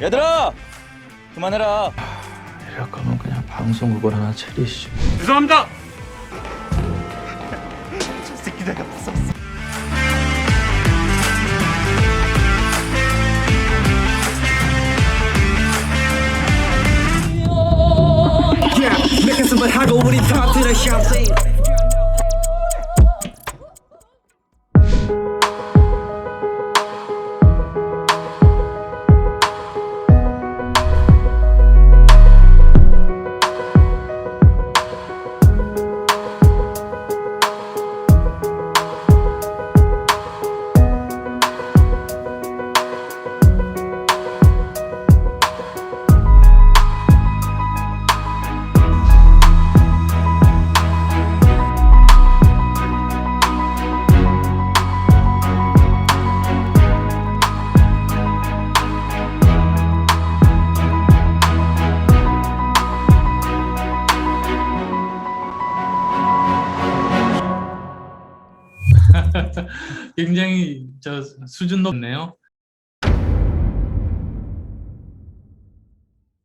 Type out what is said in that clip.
얘들아 그만해라 이럴 거면 그냥 방송국을 하나 차리시죠. 죄송합니다. 내 가슴을 하고 우리 터뜨려 샴페인 굉장히 저 수준 높네요.